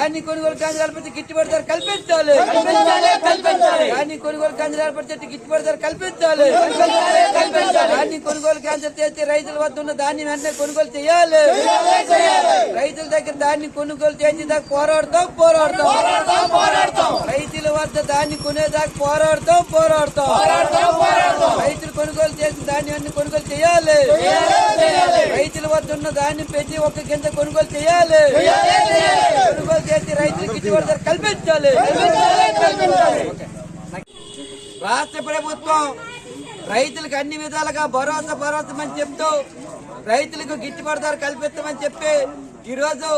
ధాన్యం కొనుగోలు కేంద్రాలు ఏర్పరిచి గిట్టుబాటు ధర కల్పించాలి. ధాన్యం కొనుగోలు కేంద్రాలు ఏర్పరిచి గిట్టుబాటు ధర కల్పించాలి. ధాన్యం కొనుగోలు కేంద్రం చేసి రైతుల వద్ద ఉన్న ధాన్యం వెంటనే కొనుగోలు చేయాలి. రైతుల దగ్గర ధాన్యం కొనుగోలు చేసి దాకా పోరాడతాం పోరాడతాం. రైతుల వద్ద ధాన్యం కొనేదాకా పోరాడతాం పోరాడతాం. రైతులు కొనుగోలు చేసిన ధాన్యాన్ని కొనుగోలు చేయాలి. రైతుల వద్ద ఉన్న ధాన్యం ప్రతి ఒక్క గింజ కొనుగోలు చేయాలి. చేసి రైతులకు గిట్టుబాటు ధర కల్పించాలి. రాష్ట్ర ప్రభుత్వం రైతులకు అన్ని విధాలుగా భరోసా భరోసామని చెప్తూ రైతులకు గిట్టుబాటు ధర కల్పిస్తామని చెప్పి ఈరోజు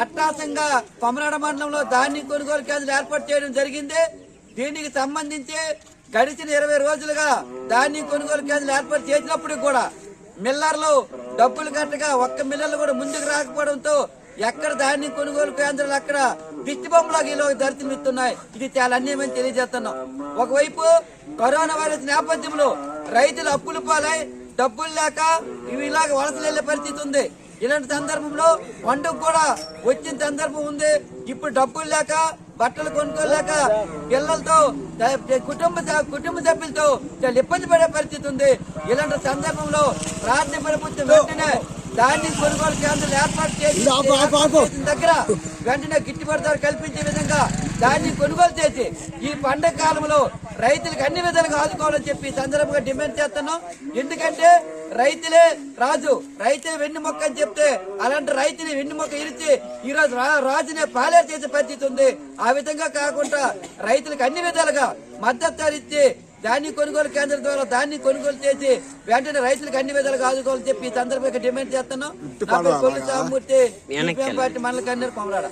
అట్టాసంగా కొమరాడ మండలంలో ధాన్యం కొనుగోలు కేంద్రం ఏర్పాటు చేయడం జరిగింది. దీనికి సంబంధించి గడిచిన ఇరవై రోజులుగా ధాన్యం కొనుగోలు కేంద్రం ఏర్పాటు చేసినప్పుడు కూడా మిల్లర్లు డబ్బులు కట్టగా ఒక్క మిల్లర్లు కూడా ముందుకు రాకపోవడంతో ఎక్కడ ధాన్యం కొనుగోలు కేంద్రాలు అక్కడ దిష్టి బొమ్మలాగా ఈలో దర్శనమిస్తున్నాయి ఇది చాలా అన్యాయమని తెలియజేస్తున్నాం. ఒకవైపు కరోనా వైరస్ నేపథ్యంలో రైతులు అప్పులు పాలై డబ్బులు లేక ఇవి ఇలాగ వలసలు వెళ్ళే పరిస్థితి ఉంది. ఇలాంటి సందర్భంలో వంటకు కూడా వచ్చిన సందర్భం ఉంది. ఇప్పుడు డబ్బులు లేక బట్టలు కొనుక్కోలేక పిల్లలతో కుటుంబ కుటుంబ సభ్యులతో చాలా ఇబ్బంది పడే పరిస్థితి ఉంది. ఇలాంటి సందర్భంలో రాష్ట్ర ప్రభుత్వం వెంటనే ధాన్యం కొనుగోలు కేంద్రాలు ఏర్పాటు చేసి దగ్గర వెంటనే గిట్టుబాటు ధర కల్పించే విధంగా ధాన్యం కొనుగోలు చేసి ఈ పండగ కాలంలో రైతులకు అన్ని విధాలుగా ఆదుకోవాలని చెప్పి సందర్భంగా డిమాండ్ చేస్తున్నాం. ఎందుకంటే రైతులే రాజు రైతే వెన్ను మొక్క అని చెప్తే అలాంటి రైతుని వెన్ను మొక్క ఇరిచి ఈ రోజు రాజునే పాలేరు చేసే పరిస్థితి ఉంది. ఆ విధంగా కాకుండా రైతులకు అన్ని విధాలుగా మద్దతు ఇచ్చి ధాన్యం కొనుగోలు కేంద్రం ద్వారా ధాన్యం కొనుగోలు చేసి వెంటనే రైతులకు అన్ని విధాలుగా ఆదుకోవాలని చెప్పి ఈ సందర్భంగా డిమాండ్ చేస్తున్నాం. నా పేరు కొల్లు సామూర్తి సిపిఎం పార్టీ మండల కన్వీనర్ కొమరాడ.